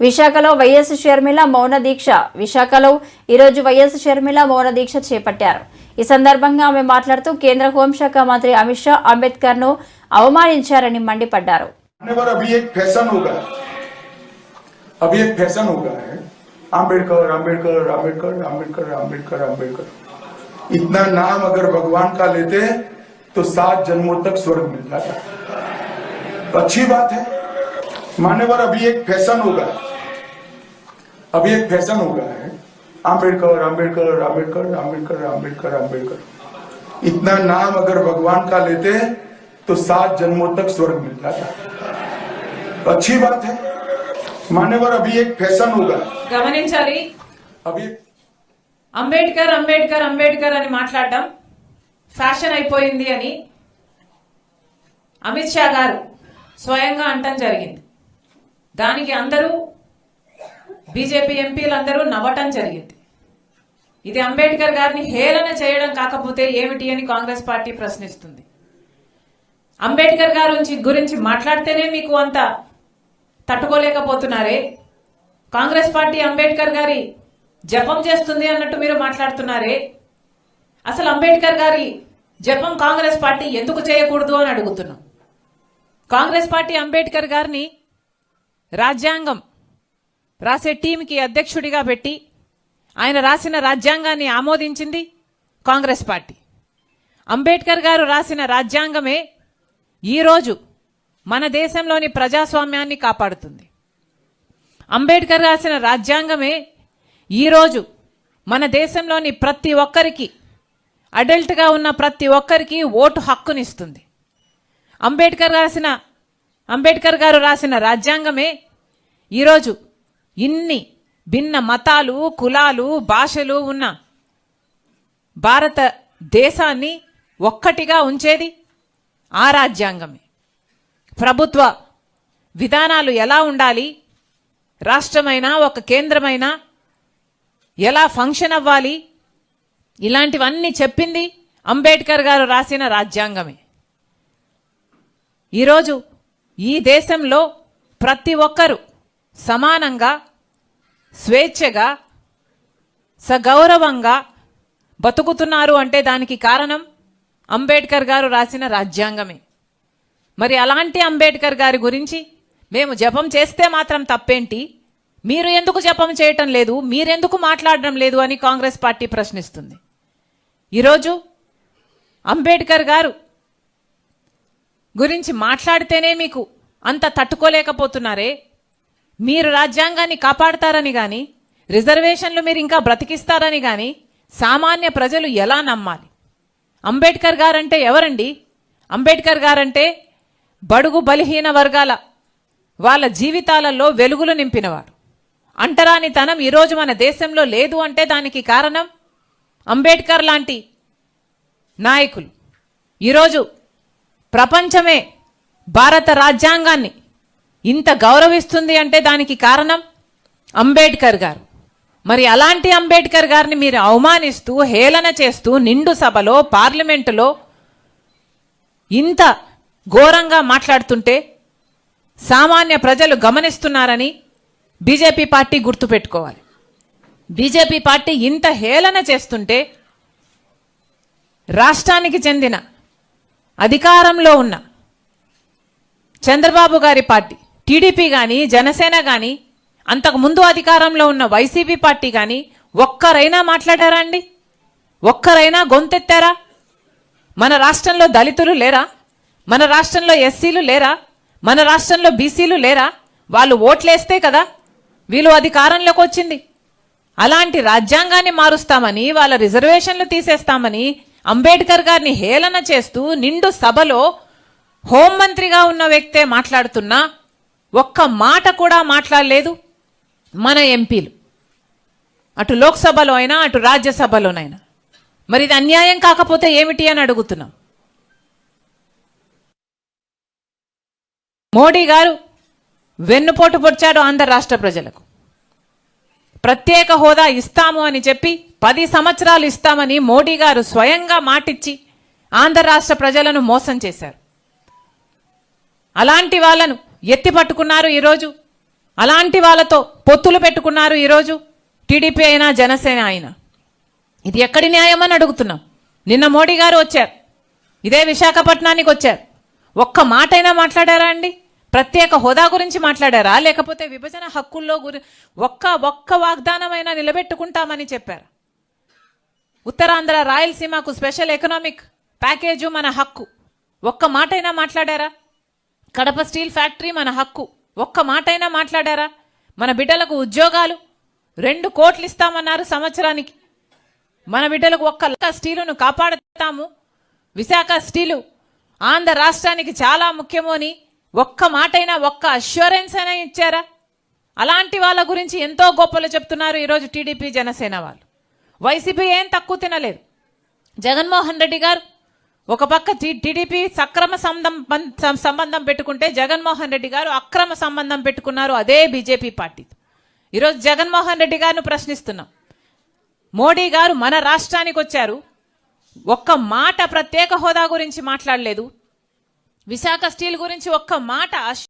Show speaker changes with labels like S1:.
S1: విశాఖలో వైఎస్ షర్మిల మౌన దీక్ష విశాఖలో ఈరోజు వైఎస్ షర్మిల మౌన దీక్ష చేపట్టారు ఈ సందర్భంగా ఆమె మాట్లాడుతూ కేంద్ర హోంశాఖ మంత్రి అమిత్ షా అంబేద్కర్ ను అవమానించారని మండిపడ్డారు
S2: आने पर अभी एक फैशन होगा अभी एक फैशन होगा है आम्बेडकर आम्बेडकर आम्बेडकर आम्बेडकर आम्बेडकर आम्बेडकर इतना नाम अगर भगवान का लेते तो सात जन्मों तक स्वर्ग मिल जाता तो अच्छी बात है माने पर अभी एक फैशन होगा अभी एक फैशन होगा है आम्बेडकर आम्बेडकर आम्बेडकर आम्बेडकर आम्बेडकर आम्बेडकर इतना नाम अगर भगवान का लेते तो सात जन्मों तक स्वर्ग मिल जाता तो अच्छी बात है माने पर अभी एक फैशन होगा
S3: గమనించాలి
S2: अभी
S3: అంబేద్కర్ అంబేద్కర్ అంబేద్కర్ అని మాట్లాడడం ఫ్యాషన్ అయిపోయింది అని అమిత్ షా గారు స్వయంగా అంటం జరిగింది దానికి అందరూ బీజేపీ ఎంపీలందరూ నవ్వటం జరిగింది. ఇది అంబేద్కర్ గారిని హేళన చేయడం కాకపోతే ఏమిటి అని కాంగ్రెస్ పార్టీ ప్రశ్నిస్తుంది. అంబేద్కర్ గారి గురించి గురించి మాట్లాడితేనే మీకు అంత తట్టుకోలేకపోతున్నారే. కాంగ్రెస్ పార్టీ అంబేద్కర్ గారి జపం చేస్తుంది అన్నట్టు మీరు మాట్లాడుతున్నారే. అసలు అంబేద్కర్ గారి జపం కాంగ్రెస్ పార్టీ ఎందుకు చేయకూడదు అని అడుగుతున్నాం. కాంగ్రెస్ పార్టీ అంబేద్కర్ గారిని రాజ్యాంగం రాసే టీంకి అధ్యక్షుడిగా పెట్టి ఆయన రాసిన రాజ్యాంగాన్ని ఆమోదించింది కాంగ్రెస్ పార్టీ. అంబేద్కర్ గారు రాసిన రాజ్యాంగమే ఈరోజు మన దేశంలోని ప్రజాస్వామ్యాన్ని కాపాడుతుంది. అంబేద్కర్ రాసిన రాజ్యాంగమే ఈరోజు మన దేశంలోని ప్రతి ఒక్కరికి అడల్ట్గా ఉన్న ప్రతి ఒక్కరికి ఓటు హక్కునిస్తుంది. అంబేద్కర్ రాసిన అంబేద్కర్ గారు రాసిన రాజ్యాంగమే ఈరోజు ఇన్ని భిన్న మతాలు కులాలు భాషలు ఉన్న భారత దేశాన్ని ఒక్కటిగా ఉంచేది ఆ రాజ్యాంగమే. ప్రభుత్వ విధానాలు ఎలా ఉండాలి? రాష్ట్రమైనా ఒక కేంద్రమైనా ఎలా ఫంక్షన్ అవ్వాలి? ఇలాంటివన్నీ చెప్పింది అంబేద్కర్ గారు రాసిన రాజ్యాంగమే. ఈరోజు ఈ దేశంలో ప్రతి ఒక్కరూ సమానంగా స్వేచ్ఛగా సగౌరవంగా బతుకుతున్నారు అంటే దానికి కారణం అంబేద్కర్ గారు రాసిన రాజ్యాంగమే. మరి అలాంటి అంబేద్కర్ గారి గురించి మేము జపం చేస్తే మాత్రం తప్పేంటి? మీరు ఎందుకు జపం చేయటం లేదు? మీరెందుకు మాట్లాడడం లేదు అని కాంగ్రెస్ పార్టీ ప్రశ్నిస్తుంది. ఈరోజు అంబేద్కర్ గారు గురించి మాట్లాడితేనే మీకు అంత తట్టుకోలేకపోతున్నారే మీరు రాజ్యాంగాన్ని కాపాడతారని గాని రిజర్వేషన్లు మీరు ఇంకా బ్రతికిస్తారని గాని సామాన్య ప్రజలు ఎలా నమ్మాలి? అంబేద్కర్ గారంటే ఎవరండి? అంబేద్కర్ గారంటే బడుగు బలహీన వర్గాల వాళ్ళ జీవితాలలో వెలుగులు నింపినవాడు అంటరానితనం ఈరోజు మన దేశంలో లేదు అంటే దానికి కారణం అంబేద్కర్ లాంటి నాయకులు. ఈరోజు ప్రపంచమే భారత రాజ్యాంగాన్ని ఇంత గౌరవిస్తుంది అంటే దానికి కారణం అంబేద్కర్ గారు. మరి అలాంటి అంబేద్కర్ గారిని మీరు అవమానిస్తూ హేళన చేస్తూ నిండు సభలో పార్లమెంటులో ఇంత ఘోరంగా మాట్లాడుతుంటే సామాన్య ప్రజలు గమనిస్తున్నారని బీజేపీ పార్టీ గుర్తుపెట్టుకోవాలి. బీజేపీ పార్టీ ఇంత హేళన చేస్తుంటే రాష్ట్రానికి చెందిన అధికారంలో ఉన్న చంద్రబాబు గారి పార్టీ టీడీపీ కానీ జనసేన కానీ అంతకు ముందు అధికారంలో ఉన్న వైసీపీ పార్టీ కానీ ఒక్కరైనా మాట్లాడారా అండి? ఒక్కరైనా గొంతెత్తారా? మన రాష్ట్రంలో దళితులు లేరా? మన రాష్ట్రంలో ఎస్సీలు లేరా? మన రాష్ట్రంలో బీసీలు లేరా? వాళ్ళు ఓట్లేస్తే కదా వీళ్ళు అధికారంలోకి వచ్చింది. అలాంటి రాజ్యాంగాన్ని మారుస్తామని వాళ్ళ రిజర్వేషన్లు తీసేస్తామని అంబేద్కర్ గారిని హేళన చేస్తూ నిండు సభలో హోంమంత్రిగా ఉన్న వ్యక్తే మాట్లాడుతున్నా ఒక్క మాట కూడా మాట్లాడలేదు మన ఎంపీలు. అటు లోక్సభలో అయినా అటు రాజ్యసభలోనైనా. మరి ఇది అన్యాయం కాకపోతే ఏమిటి అని అడుగుతున్నాం. మోడీ గారు వెన్నుపోటు పొడిచాడు ఆంధ్ర రాష్ట్ర ప్రజలకు. ప్రత్యేక హోదా ఇస్తాము అని చెప్పి పది సంవత్సరాలు ఇస్తామని మోడీ గారు స్వయంగా మాటిచ్చి ఆంధ్ర రాష్ట్ర ప్రజలను మోసం చేశారు. అలాంటి వాళ్ళను ఎత్తి పట్టుకున్నారు ఈరోజు. అలాంటి వాళ్ళతో పొత్తులు పెట్టుకున్నారు ఈరోజు. టీడీపీ అయినా జనసేన అయినా. ఇది ఎక్కడి న్యాయం అని అడుగుతున్నాం. నిన్న మోడీ గారు వచ్చారు. ఇదే విశాఖపట్నానికి వచ్చారు. ఒక్క మాటైనా మాట్లాడారా అండి? ప్రత్యేక హోదా గురించి మాట్లాడారా? లేకపోతే విభజన హక్కుల్లో గురి ఒక్క ఒక్క వాగ్దానమైనా నిలబెట్టుకుంటామని చెప్పారు? ఉత్తరాంధ్ర రాయలసీమకు స్పెషల్ ఎకనామిక్ ప్యాకేజు మన హక్కు. ఒక్క మాటైనా మాట్లాడారా? కడప స్టీల్ ఫ్యాక్టరీ మన హక్కు. ఒక్క మాటైనా మాట్లాడారా? మన బిడ్డలకు ఉద్యోగాలు రెండు కోట్లు ఇస్తామన్నారు సంవత్సరానికి. మన బిడ్డలకు ఒక్క లక్క స్టీలును కాపాడుతాము. విశాఖ స్టీలు ఆంధ్ర రాష్ట్రానికి చాలా ముఖ్యము అని ఒక్క మాటైనా ఒక్క అష్యూరెన్స్ అయినా ఇచ్చారా? అలాంటి వాళ్ళ గురించి ఎంతో గొప్పలు చెప్తున్నారు ఈరోజు టీడీపీ జనసేన వాళ్ళు. వైసీపీ ఏం తక్కువ తినలేదు. జగన్మోహన్ రెడ్డి గారు ఒక పక్క టీడీపీ సక్రమ సంబంధం సంబంధం పెట్టుకుంటే జగన్మోహన్ రెడ్డి గారు అక్రమ సంబంధం పెట్టుకున్నారు అదే బీజేపీ పార్టీ. ఈరోజు జగన్మోహన్ రెడ్డి గారిని ప్రశ్నిస్తున్నాం. మోడీ గారు మన రాష్ట్రానికి వచ్చారు. ఒక్క మాట ప్రత్యేక హోదా గురించి మాట్లాడలేదు. విశాఖ స్టీల్ గురించి ఒక్క మాట